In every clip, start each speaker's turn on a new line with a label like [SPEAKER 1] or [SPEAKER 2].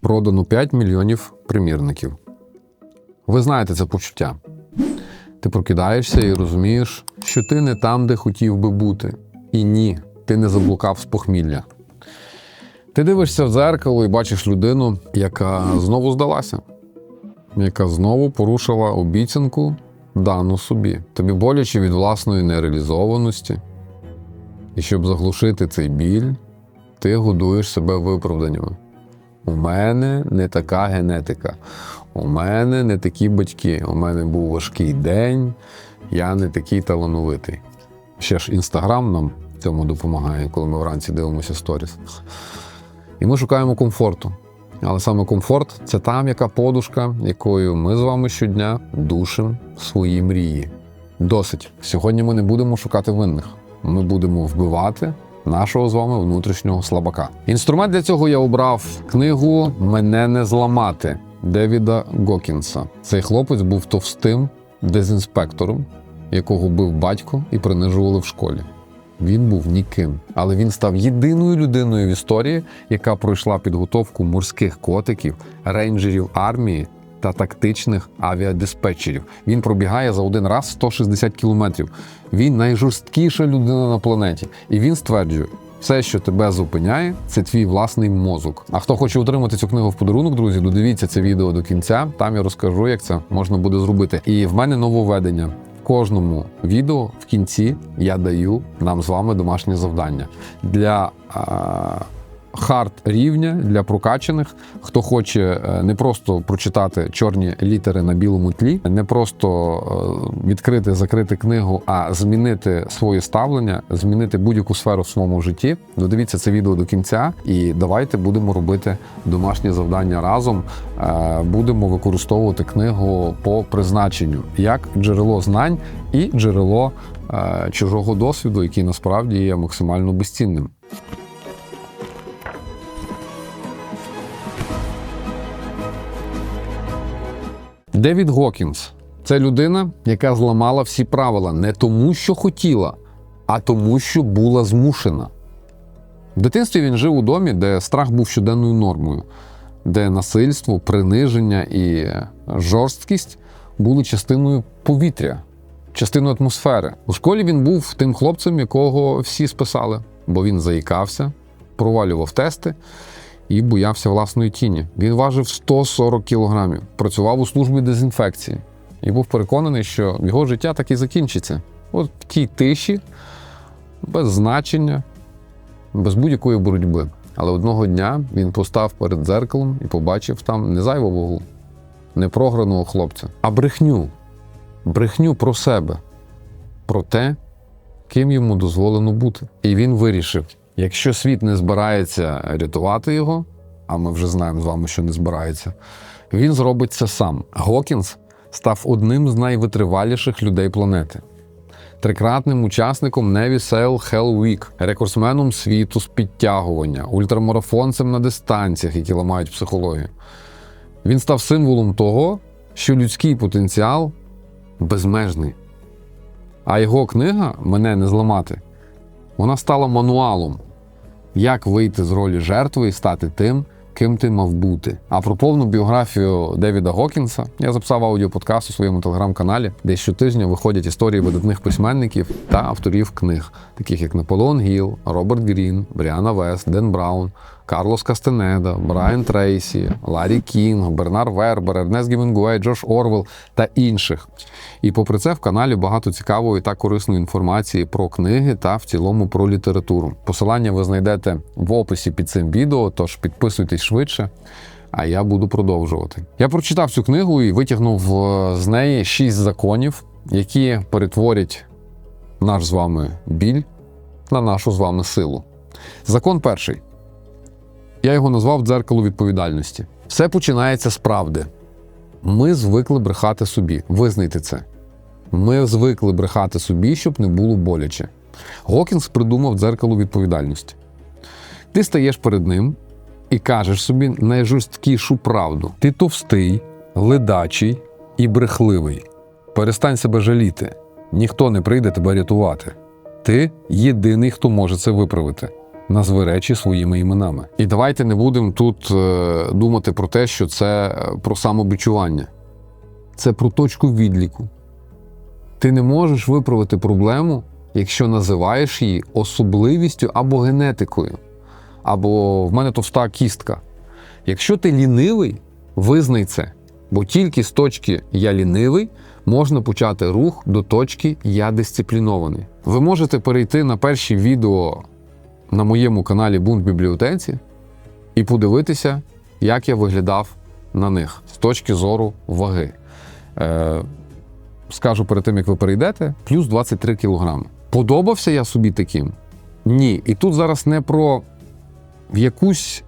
[SPEAKER 1] Продано 5 мільйонів примірників. Ви знаєте це почуття. Ти прокидаєшся і розумієш, що ти не там, де хотів би бути. І ні, ти не заблукав з похмілля. Ти дивишся в дзеркало і бачиш людину, яка знову здалася, яка знову порушила обіцянку, дану собі. Тобі боляче від власної нереалізованості. І щоб заглушити цей біль, ти годуєш себе виправданнями. У мене не така генетика. У мене не такі батьки. У мене був важкий день, я не такий талановитий. Ще ж інстаграм нам цьому допомагає, коли ми вранці дивимося сторіс. І ми шукаємо комфорту. Але саме комфорт це та м'яка подушка, якою ми з вами щодня душимо свої мрії. Досить. Сьогодні ми не будемо шукати винних. Ми будемо вбивати нашого з вами внутрішнього слабака. Інструмент для цього я обрав книгу Мене не зламати Девіда Гокінса. Цей хлопець був товстим дезінспектором, якого бив батько і принижували в школі. Він був ніким, але він став єдиною людиною в історії, яка пройшла підготовку морських котиків, рейнджерів армії та тактичних авіадиспетчерів. Він пробігає за один раз 160 кілометрів. Він найжорсткіша людина на планеті, і він стверджує. Все, що тебе зупиняє, це твій власний мозок. А хто хоче отримати цю книгу в подарунок, друзі, додивіться це відео до кінця. Там я розкажу, як це можна буде зробити. І в мене нововведення. В кожному відео в кінці я даю нам з вами домашнє завдання для а, хард рівня для прокачаних. Хто хоче е, не просто прочитати чорні літери на білому тлі, не просто е, відкрити, закрити книгу, а змінити своє ставлення, змінити будь-яку сферу в своєму житті. Додивіться це відео до кінця, і давайте будемо робити домашнє завдання разом. Е, Будемо використовувати книгу по призначенню як джерело знань і джерело чужого досвіду, який насправді є максимально безцінним. Девід Гокінс це людина, яка зламала всі правила не тому, що хотіла, а тому, що була змушена. В дитинстві він жив у домі, де страх був щоденною нормою, де насильство, приниження і жорсткість були частиною повітря, частиною атмосфери. У школі він був тим хлопцем, якого всі списали, бо він заїкався, провалював тести і боявся власної тіні. Він важив 140 кілограмів, працював у службі дезінфекції і був переконаний, що його життя так і закінчиться. От в тій тиші, без значення, без будь-якої боротьби. Але одного дня він постав перед дзеркалом і побачив там не зайвого, не програного хлопця, а брехню. Брехню про себе, про те, ким йому дозволено бути. І він вирішив: якщо світ не збирається рятувати його, а ми вже знаємо з вами, що не збирається, він зробить це сам. Гокінс став одним з найвитриваліших людей планети. Трикратним учасником Navy Sail Hell Week, рекордсменом світу з підтягування, ультрамарафонцем на дистанціях, які ламають психологію. Він став символом того, що людський потенціал безмежний. А його книга Мене не зламати вона стала мануалом, як вийти з ролі жертви і стати тим, ким ти мав бути. А про повну біографію Девіда Гокінса я записав аудіоподкаст у своєму телеграм-каналі, де щотижня виходять історії видатних письменників та авторів книг, таких як Наполеон Гіл, Роберт Грін, Бріана Вест, Ден Браун, Карлос Кастенеда, Брайан Трейсі, Ларі Кінг, Бернар Вербер, Ернест Гімінгуей, Джош Орвел та інших. І попри це в каналі багато цікавої та корисної інформації про книги та в цілому про літературу. Посилання ви знайдете в описі під цим відео, тож підписуйтесь швидше. А я буду продовжувати. Я прочитав цю книгу і витягнув е, з неї шість законів, які перетворять наш з вами біль на нашу з вами силу. Закон перший. Я його назвав дзеркало відповідальності. Все починається з правди. Ми звикли брехати собі. Визнайте це. Ми звикли брехати собі, щоб не було боляче. Гокінс придумав дзеркало відповідальності. Ти стаєш перед ним і кажеш собі найжорсткішу правду. Ти товстий, ледачий і брехливий. Перестань себе жаліти. Ніхто не прийде тебе рятувати. Ти єдиний, хто може це виправити. Назви речі своїми іменами. І давайте не будемо тут е, думати про те, що це е, про самобичування. Це про точку відліку. Ти не можеш виправити проблему, якщо називаєш її особливістю або генетикою, або в мене товста кістка. Якщо ти лінивий, визнай це. Бо тільки з точки я лінивий можна почати рух до точки я дисциплінований. Ви можете перейти на перші відео на моєму каналі Бунт бібліотеці і подивитися, як я виглядав на них з точки зору ваги. Е, скажу перед тим, як ви перейдете, плюс 23 кілограми. Подобався я собі таким? Ні. І тут зараз не про якусь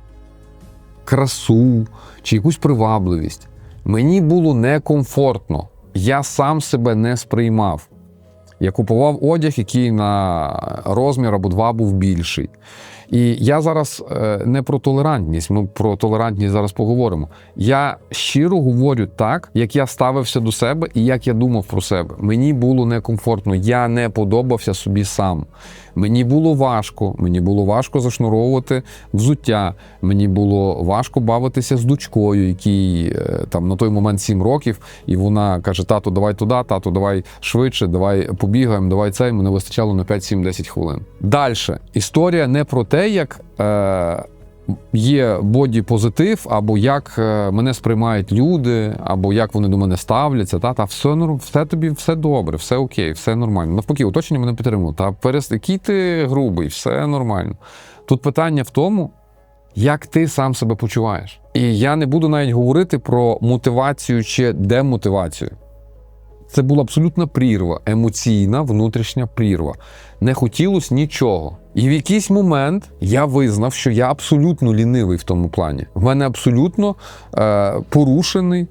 [SPEAKER 1] красу чи якусь привабливість. Мені було некомфортно. Я сам себе не сприймав. Я купував одяг, який на розмір або два був більший. І я зараз е, не про толерантність, ми про толерантність зараз поговоримо. Я щиро говорю так, як я ставився до себе і як я думав про себе. Мені було некомфортно, я не подобався собі сам. Мені було важко, мені було важко зашнуровувати взуття. Мені було важко бавитися з дочкою, якій е, там на той момент 7 років, і вона каже: Тату, давай туди, тату, давай швидше, давай побігаємо, давай це. І мене вистачало на 5-7-10 хвилин. Далі історія не про те, як. Е, Є боді-позитив, або як е, мене сприймають люди, або як вони до мене ставляться. Та, та все все тобі все добре, все окей, все нормально. Навпаки, оточення мене підтримує. Та перес... ти грубий, все нормально. Тут питання в тому, як ти сам себе почуваєш. І я не буду навіть говорити про мотивацію чи демотивацію. Це була абсолютна прірва, емоційна внутрішня прірва. Не хотілося нічого. І в якийсь момент я визнав, що я абсолютно лінивий в тому плані. В мене абсолютно е, порушений,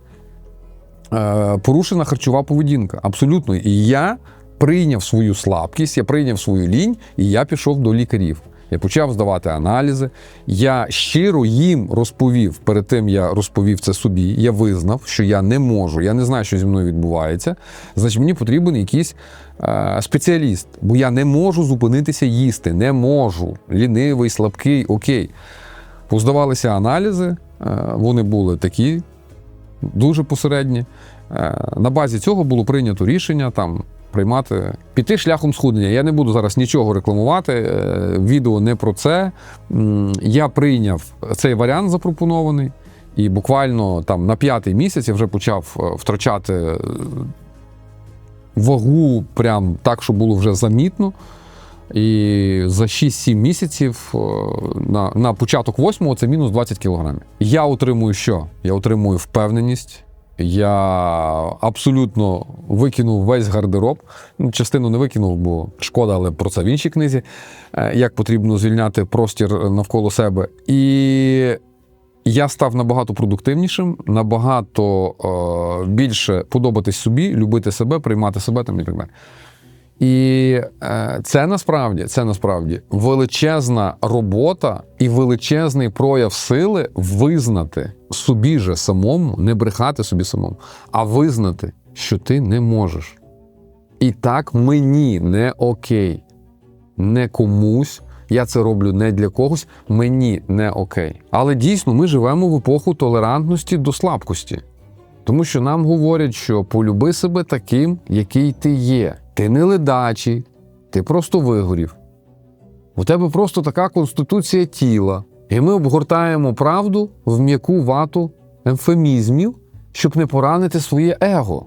[SPEAKER 1] е, порушена харчова поведінка. Абсолютно. І я прийняв свою слабкість, я прийняв свою лінь, і я пішов до лікарів. Я почав здавати аналізи. Я щиро їм розповів. Перед тим я розповів це собі. Я визнав, що я не можу, я не знаю, що зі мною відбувається. Значить, мені потрібен якийсь е, спеціаліст, бо я не можу зупинитися їсти. Не можу. Лінивий, слабкий, окей. Поздавалися аналізи, е, вони були такі, дуже посередні. Е, на базі цього було прийнято рішення там приймати, піти шляхом схуднення. Я не буду зараз нічого рекламувати. е, Відео не про це. Я прийняв цей варіант запропонований, і буквально там на п'ятий місяць я вже почав е, втрачати е, вагу, прям так, що було вже замітно. І за 6-7 місяців на, на початок восьмого це мінус 20 кілограмів. Я отримую що? Я отримую впевненість. Я абсолютно викинув весь гардероб. Ну, Частину не викинув, бо шкода, але про це в іншій книзі. Е, Як потрібно звільняти простір навколо себе. І я став набагато продуктивнішим, набагато е, більше подобатись собі, любити себе, приймати себе там і так далі. І е, це насправді це насправді величезна робота і величезний прояв сили визнати собі же самому, не брехати собі самому, а визнати, що ти не можеш. І так мені не окей, не комусь. Я це роблю не для когось, мені не окей. Але дійсно ми живемо в епоху толерантності до слабкості. Тому що нам говорять, що полюби себе таким, який ти є. Ти не ледачий, ти просто вигорів. У тебе просто така конституція тіла. І ми обгортаємо правду в м'яку вату емфемізмів, щоб не поранити своє его.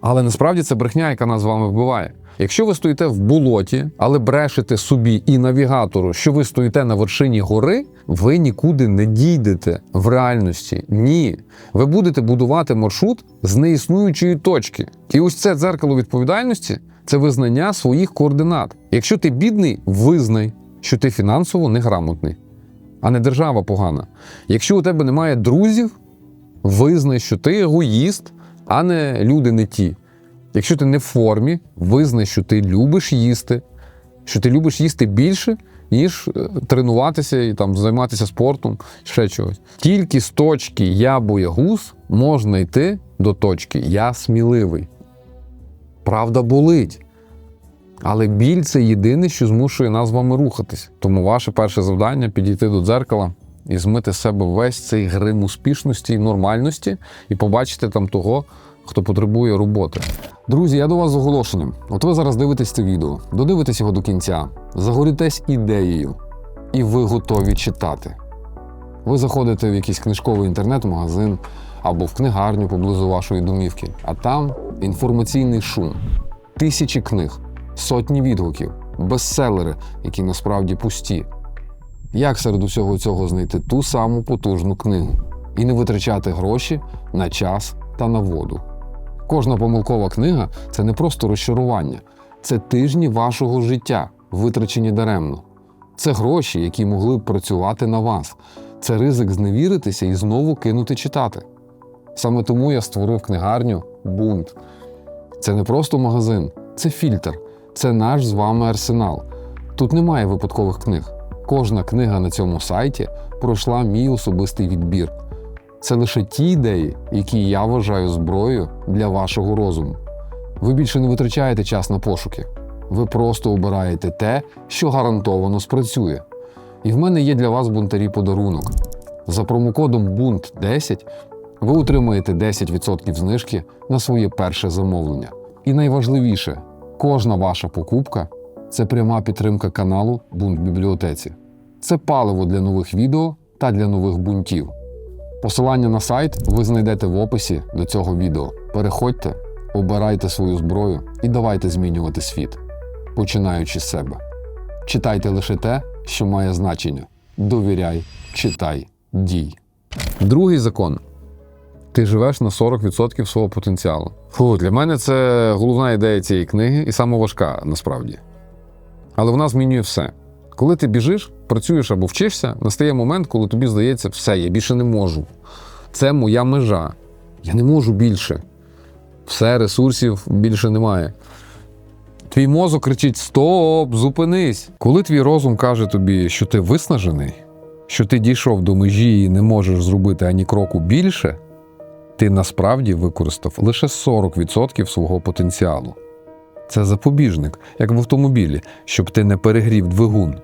[SPEAKER 1] Але насправді це брехня, яка нас з вами вбиває. Якщо ви стоїте в болоті, але брешете собі і навігатору, що ви стоїте на вершині гори, ви нікуди не дійдете в реальності. Ні. Ви будете будувати маршрут з неіснуючої точки. І ось це дзеркало відповідальності це визнання своїх координат. Якщо ти бідний, визнай, що ти фінансово неграмотний, а не держава погана. Якщо у тебе немає друзів, визнай, що ти егоїст, а не люди не ті. Якщо ти не в формі, визнай, що ти любиш їсти, що ти любиш їсти більше, ніж е, тренуватися і там займатися спортом, ще чогось. Тільки з точки я боягуз можна йти до точки я сміливий. Правда болить. Але біль це єдине, що змушує нас з вами рухатись. Тому ваше перше завдання підійти до дзеркала і змити з себе весь цей грим успішності і нормальності, і побачити там того, хто потребує роботи. Друзі, я до вас з оголошенням. От ви зараз дивитесь це відео, додивитесь його до кінця, загорітесь ідеєю, і ви готові читати. Ви заходите в якийсь книжковий інтернет-магазин або в книгарню поблизу вашої домівки, а там інформаційний шум, тисячі книг, сотні відгуків, бестселери, які насправді пусті. Як серед усього цього знайти ту саму потужну книгу і не витрачати гроші на час та на воду? Кожна помилкова книга це не просто розчарування, це тижні вашого життя, витрачені даремно. Це гроші, які могли б працювати на вас. Це ризик зневіритися і знову кинути читати. Саме тому я створив книгарню Бунт. Це не просто магазин, це фільтр, це наш з вами арсенал. Тут немає випадкових книг. Кожна книга на цьому сайті пройшла мій особистий відбір. Це лише ті ідеї, які я вважаю зброєю для вашого розуму. Ви більше не витрачаєте час на пошуки. Ви просто обираєте те, що гарантовано спрацює. І в мене є для вас бунтарі подарунок. За промокодом BUNT10 ви отримаєте 10% знижки на своє перше замовлення. І найважливіше, кожна ваша покупка це пряма підтримка каналу Бунт Бібліотеці. Це паливо для нових відео та для нових бунтів. Посилання на сайт ви знайдете в описі до цього відео. Переходьте, обирайте свою зброю і давайте змінювати світ, починаючи з себе. Читайте лише те, що має значення. Довіряй, читай, дій. Другий закон. Ти живеш на 40% свого потенціалу. Фу, для мене це головна ідея цієї книги і саме важка насправді. Але вона змінює все. Коли ти біжиш, працюєш або вчишся, настає момент, коли тобі здається, все, я більше не можу. Це моя межа. Я не можу більше. Все, ресурсів більше немає. Твій мозок кричить: Стоп, зупинись! Коли твій розум каже тобі, що ти виснажений, що ти дійшов до межі і не можеш зробити ані кроку більше, ти насправді використав лише 40% свого потенціалу. Це запобіжник, як в автомобілі, щоб ти не перегрів двигун.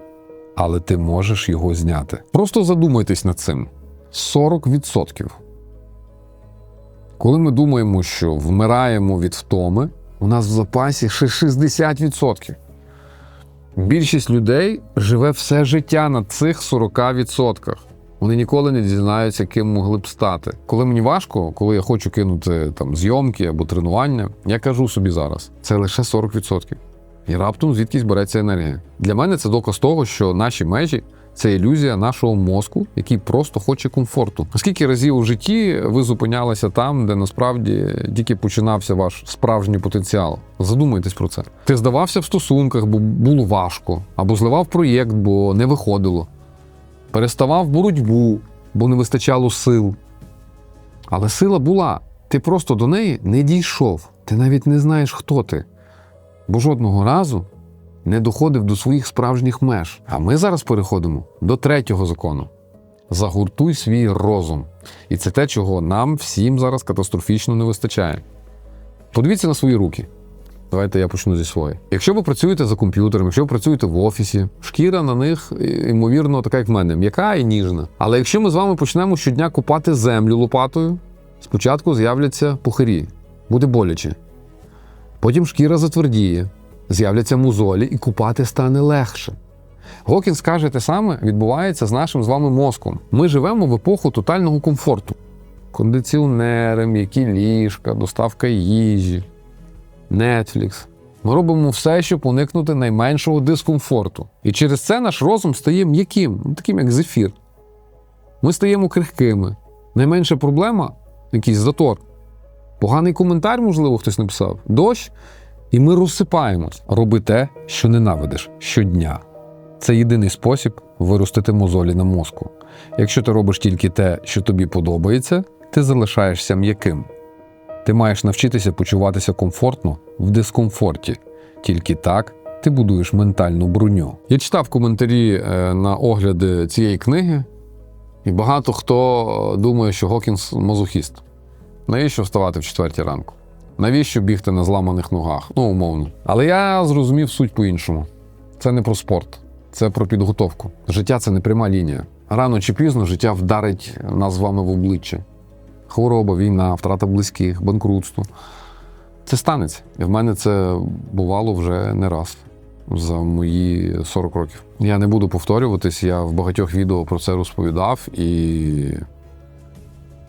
[SPEAKER 1] Але ти можеш його зняти. Просто задумайтесь над цим: 40%. Коли ми думаємо, що вмираємо від втоми, у нас в запасі ще 60%. Більшість людей живе все життя на цих 40%. Вони ніколи не дізнаються, ким могли б стати. Коли мені важко, коли я хочу кинути там зйомки або тренування, я кажу собі зараз: це лише 40%. І раптом звідкись береться енергія. Для мене це доказ того, що наші межі це ілюзія нашого мозку, який просто хоче комфорту. Скільки разів у житті ви зупинялися там, де насправді тільки починався ваш справжній потенціал? Задумайтесь про це. Ти здавався в стосунках, бо було важко, або зливав проєкт, бо не виходило. Переставав боротьбу, бо не вистачало сил. Але сила була. Ти просто до неї не дійшов. Ти навіть не знаєш, хто ти. Бо жодного разу не доходив до своїх справжніх меж. А ми зараз переходимо до третього закону: загуртуй свій розум. І це те, чого нам всім зараз катастрофічно не вистачає. Подивіться на свої руки. Давайте я почну зі своєї. Якщо ви працюєте за комп'ютером, якщо ви працюєте в офісі, шкіра на них, ймовірно, така, як в мене, м'яка і ніжна. Але якщо ми з вами почнемо щодня купати землю лопатою, спочатку з'являться пухирі, буде боляче. Потім шкіра затвердіє, з'являться музолі і купати стане легше. Гокінс каже, те саме відбувається з нашим з вами мозком. Ми живемо в епоху тотального комфорту. Кондиціонери, м'які ліжка, доставка їжі, Netflix. Ми робимо все, щоб уникнути найменшого дискомфорту. І через це наш розум стає м'яким, ну, таким як зефір. Ми стаємо крихкими. Найменша проблема якийсь затор. Поганий коментар, можливо, хтось написав, дощ, і ми розсипаємось. Роби те, що ненавидиш щодня. Це єдиний спосіб виростити мозолі на мозку. Якщо ти робиш тільки те, що тобі подобається, ти залишаєшся м'яким. Ти маєш навчитися почуватися комфортно в дискомфорті. Тільки так ти будуєш ментальну броню. Я читав коментарі е, на огляди цієї книги, і багато хто думає, що Гокінс мазохіст. Навіщо вставати в четвертій ранку? Навіщо бігти на зламаних ногах? Ну, умовно. Але я зрозумів суть по-іншому. Це не про спорт, це про підготовку. Життя це не пряма лінія. Рано чи пізно життя вдарить нас з вами в обличчя. Хвороба, війна, втрата близьких, банкрутство. Це станеться. І в мене це бувало вже не раз за мої 40 років. Я не буду повторюватись, я в багатьох відео про це розповідав і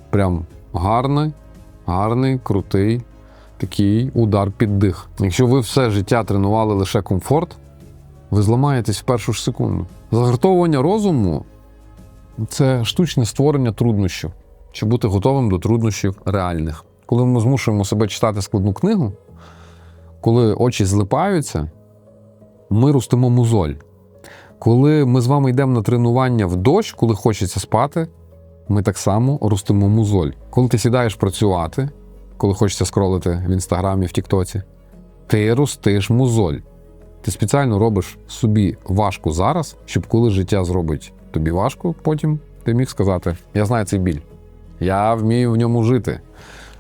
[SPEAKER 1] прям гарний, гарний, крутий такий удар під дих. Якщо ви все життя тренували лише комфорт, ви зламаєтесь в першу ж секунду. Загартовування розуму це штучне створення труднощів, чи бути готовим до труднощів реальних. Коли ми змушуємо себе читати складну книгу, коли очі злипаються, ми ростимо мозоль. Коли ми з вами йдемо на тренування в дощ, коли хочеться спати, ми так само ростимо мозоль. Коли ти сідаєш працювати, коли хочеться скролити в інстаграмі, в Тіктоці, ти ростиш мозоль. Ти спеціально робиш собі важко зараз, щоб коли життя зробить тобі важко, потім ти міг сказати: Я знаю цей біль, я вмію в ньому жити.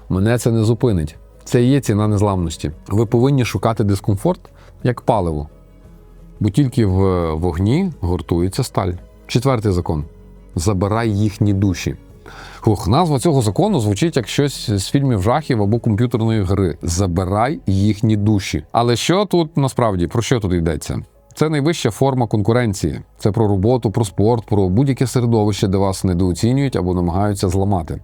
[SPEAKER 1] Мене це не зупинить. Це є ціна незламності. Ви повинні шукати дискомфорт як паливо, бо тільки в вогні гуртується сталь. Четвертий закон: забирай їхні душі. Хух, назва цього закону звучить як щось з фільмів жахів або комп'ютерної гри. Забирай їхні душі. Але що тут насправді про що тут йдеться? Це найвища форма конкуренції. Це про роботу, про спорт, про будь-яке середовище, де вас недооцінюють або намагаються зламати.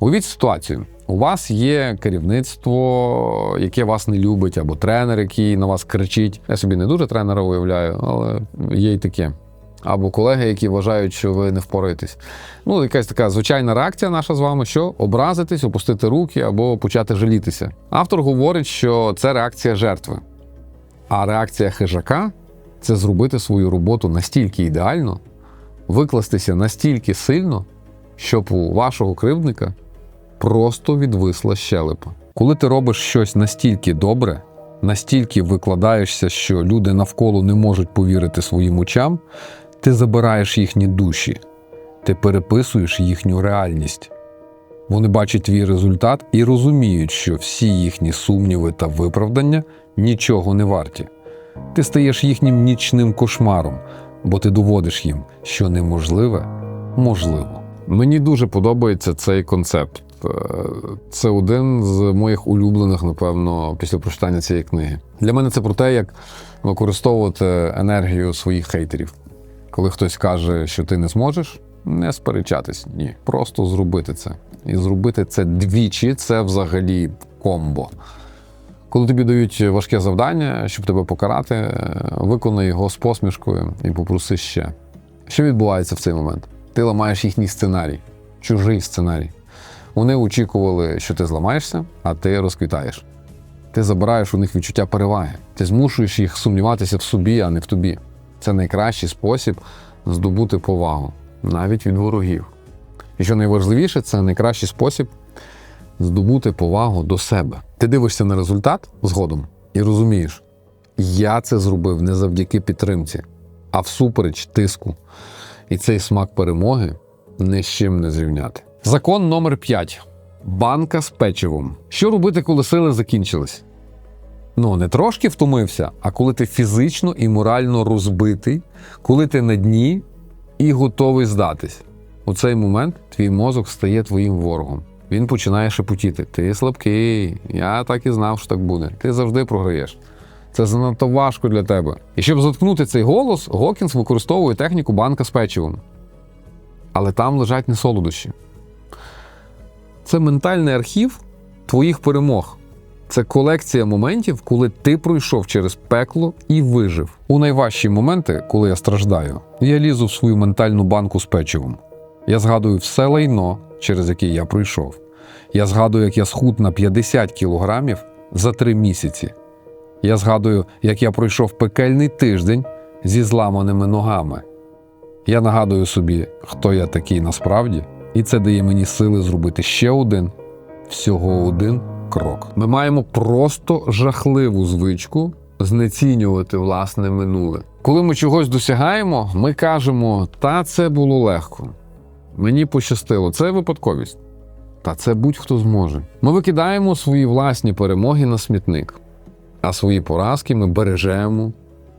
[SPEAKER 1] Уявіть ситуацію: у вас є керівництво, яке вас не любить, або тренер, який на вас кричить. Я собі не дуже тренера уявляю, але є й таке. Або колеги, які вважають, що ви не впораєтесь. Ну, якась така звичайна реакція наша з вами, що образитись, опустити руки або почати жалітися. Автор говорить, що це реакція жертви. А реакція хижака це зробити свою роботу настільки ідеально, викластися настільки сильно, щоб у вашого кривдника просто відвисла щелепа. Коли ти робиш щось настільки добре, настільки викладаєшся, що люди навколо не можуть повірити своїм очам, ти забираєш їхні душі, ти переписуєш їхню реальність. Вони бачать твій результат і розуміють, що всі їхні сумніви та виправдання нічого не варті. Ти стаєш їхнім нічним кошмаром, бо ти доводиш їм, що неможливе можливо. Мені дуже подобається цей концепт. Е, Це один з моїх улюблених, напевно, після прочитання цієї книги. Для мене це про те, як використовувати енергію своїх хейтерів. Коли хтось каже, що ти не зможеш, не сперечатись, ні, просто зробити це. І зробити це двічі це взагалі комбо. Коли тобі дають важке завдання, щоб тебе покарати, е, виконай його з посмішкою і попроси ще. Що відбувається в цей момент? Ти ламаєш їхній сценарій, чужий сценарій. Вони очікували, що ти зламаєшся, а ти розквітаєш. Ти забираєш у них відчуття переваги. Ти змушуєш їх сумніватися в собі, а не в тобі. Це найкращий спосіб здобути повагу, навіть від ворогів. І що найважливіше, це найкращий спосіб здобути повагу до себе. Ти дивишся на результат згодом і розумієш, я це зробив не завдяки підтримці, а всупереч тиску. І цей смак перемоги ні з чим не зрівняти. Закон номер 5. Банка з печивом. Що робити, коли сили закінчились? Ну, не трошки втомився, а коли ти фізично і морально розбитий, коли ти на дні і готовий здатись. У цей момент твій мозок стає твоїм ворогом. Він починає шепотіти: Ти слабкий, я так і знав, що так буде. Ти завжди програєш. Це занадто важко для тебе. І щоб заткнути цей голос, Гокінс використовує техніку банка з печивом. Але там лежать не солодощі. Це ментальний архів твоїх перемог. Це колекція моментів, коли ти пройшов через пекло і вижив. У найважчі моменти, коли я страждаю, я лізу в свою ментальну банку з печивом. Я згадую все лайно, через яке я пройшов. Я згадую, як я схуд на 50 кілограмів за три місяці. Я згадую, як я пройшов пекельний тиждень зі зламаними ногами. Я нагадую собі, хто я такий насправді, і це дає мені сили зробити ще один, всього один крок. Ми маємо просто жахливу звичку знецінювати власне минуле. Коли ми чогось досягаємо, ми кажемо, та це було легко. Мені пощастило, це випадковість. Та це будь-хто зможе. Ми викидаємо свої власні перемоги на смітник, а свої поразки ми бережемо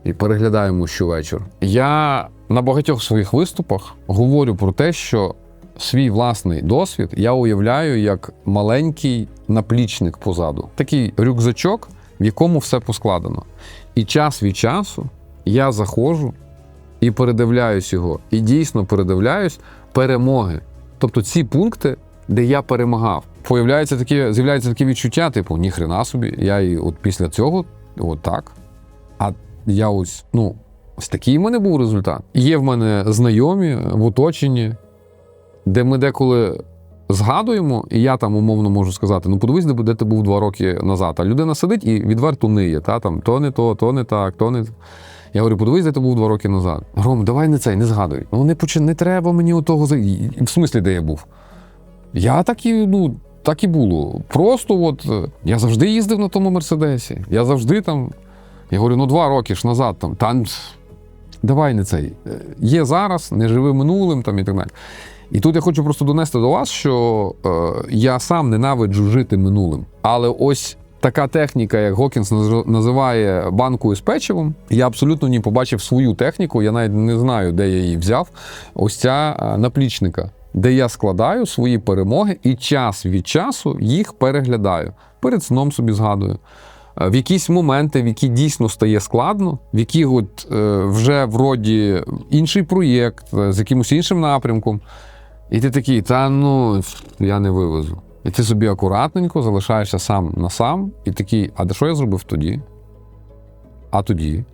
[SPEAKER 1] і переглядаємо щовечір. Я на багатьох своїх виступах говорю про те, що свій власний досвід я уявляю як маленький наплічник позаду, такий рюкзачок, в якому все поскладено. І час від часу я заходжу і передивляюсь його, і дійсно передивляюсь перемоги. Тобто ці пункти, де я перемагав. Появляється таке, з'являється таке відчуття, типу, ніхрена собі, я і от після цього, от так. А я ось, ну, ось такий в мене був результат. Є в мене знайомі в оточенні, де ми деколи згадуємо, і я там умовно можу сказати: ну подивись, де, ти був два роки назад. А людина сидить і відверто ниє, та там то не то, то не так, то не. Я говорю, подивись, де ти був два роки назад. Ром, давай не цей, не згадуй. Ну не почи, не треба мені отого. В смислі, де я був? Я так і, ну, так і було. Просто от е, я завжди їздив на тому мерседесі. Я завжди там. Я говорю, ну два роки ж назад там. Та, давай не цей. Е, Є зараз, не живи минулим там і так далі. І тут я хочу просто донести до вас, що е, я сам ненавиджу жити минулим. Але ось така техніка, як Гокінс наз- називає банкою з печивом, я абсолютно не побачив свою техніку. Я навіть не знаю, де я її взяв. Ось ця е, наплічника, де я складаю свої перемоги і час від часу їх переглядаю. Перед сном собі згадую. Е, В якісь моменти, в які дійсно стає складно, в які от е, вже вроді інший проєкт е, з якимось іншим напрямком, і ти такий, та ну я не вивезу. І ти собі акуратненько залишаєшся сам на сам, і такий, а де що я зробив тоді? А тоді?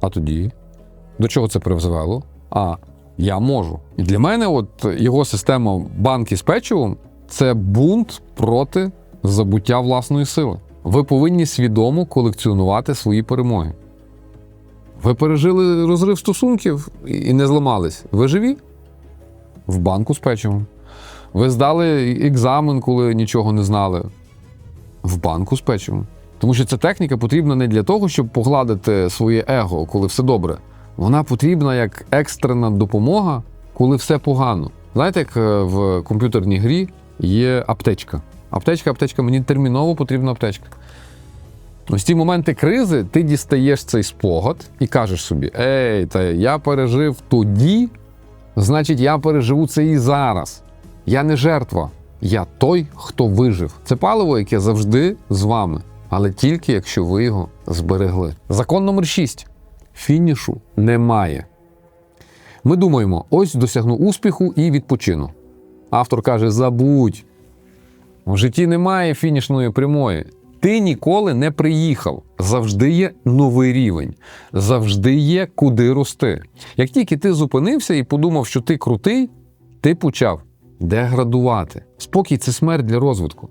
[SPEAKER 1] А тоді? До чого це призвело? А я можу. І для мене, от його система банки з печивом це бунт проти забуття власної сили. Ви повинні свідомо колекціонувати свої перемоги. Ви пережили розрив стосунків і не зламались. Ви живі? В банку з печивом. Ви здали екзамен, коли нічого не знали. В банку з печивом. Тому що ця техніка потрібна не для того, щоб погладити своє его, коли все добре. Вона потрібна як екстрена допомога, коли все погано. Знаєте, як е, в комп'ютерній грі є аптечка. Аптечка, аптечка, мені терміново потрібна аптечка. Ось ті моменти кризи ти дістаєш цей спогад і кажеш собі: Ей, та я пережив тоді, значить, я переживу це і зараз. Я не жертва, я той, хто вижив. Це паливо, яке завжди з вами, але тільки якщо ви його зберегли. Закон номер 6. Фінішу немає. Ми думаємо, ось досягну успіху і відпочину. Автор каже: забудь. В житті немає фінішної прямої. Ти ніколи не приїхав. Завжди є новий рівень, завжди є куди рости. Як тільки ти зупинився і подумав, що ти крутий, ти почав деградувати. Спокій це смерть для розвитку.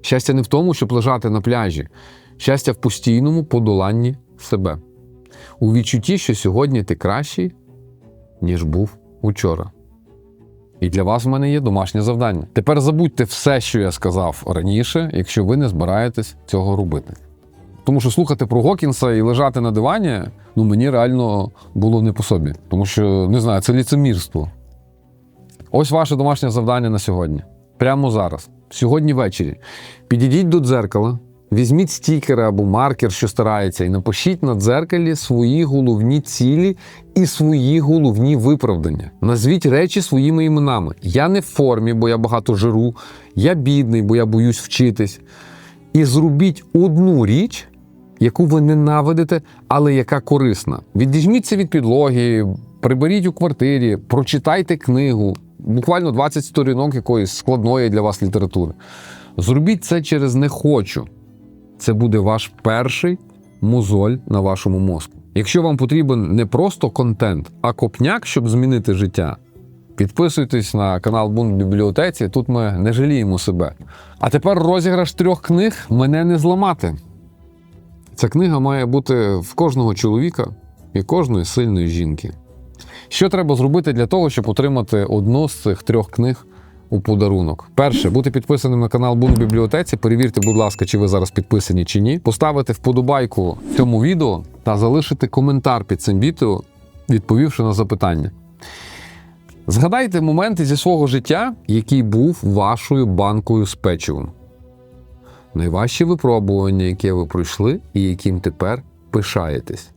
[SPEAKER 1] Щастя не в тому, щоб лежати на пляжі, щастя в постійному подоланні себе. У відчутті, що сьогодні ти кращий, ніж був учора. І для вас в мене є домашнє завдання. Тепер забудьте все, що я сказав раніше, якщо ви не збираєтесь цього робити. Тому що слухати про Гокінса і лежати на дивані, ну мені реально було не по собі. Тому що не знаю, це ліцемірство. Ось ваше домашнє завдання на сьогодні. Прямо зараз, сьогодні ввечері. Підійдіть до дзеркала, візьміть стікери або маркер, що старається, і напишіть на дзеркалі свої головні цілі і свої головні виправдання. Назвіть речі своїми іменами. Я не в формі, бо я багато жиру, я бідний, бо я боюсь вчитись. І зробіть одну річ, яку ви ненавидите, але яка корисна. Відіжміться від підлоги, приберіть у квартирі, прочитайте книгу, буквально 20 сторінок якоїсь складної для вас літератури. Зробіть це через не хочу. Це буде ваш перший мозоль на вашому мозку. Якщо вам потрібен не просто контент, а копняк, щоб змінити життя, підписуйтесь на канал Бунт в бібліотеці. Тут ми не жаліємо себе. А тепер розіграш трьох книг мене не зламати. Ця книга має бути в кожного чоловіка і кожної сильної жінки. Що треба зробити для того, щоб отримати одну з цих трьох книг у подарунок? Перше, бути підписаним на канал Бун бібліотеці. Перевірте, будь ласка, чи ви зараз підписані чи ні. Поставити вподобайку цьому відео та залишити коментар під цим відео, відповівши на запитання. Згадайте моменти зі свого життя, який був вашою банкою з печивом. Найважчі випробування, яке ви пройшли і яким тепер пишаєтесь.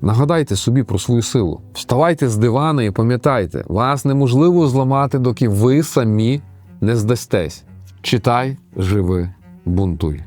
[SPEAKER 1] Нагадайте собі про свою силу. Вставайте з дивана і пам'ятайте, вас неможливо зламати, доки ви самі не здастесь. Читай, живи, бунтуй.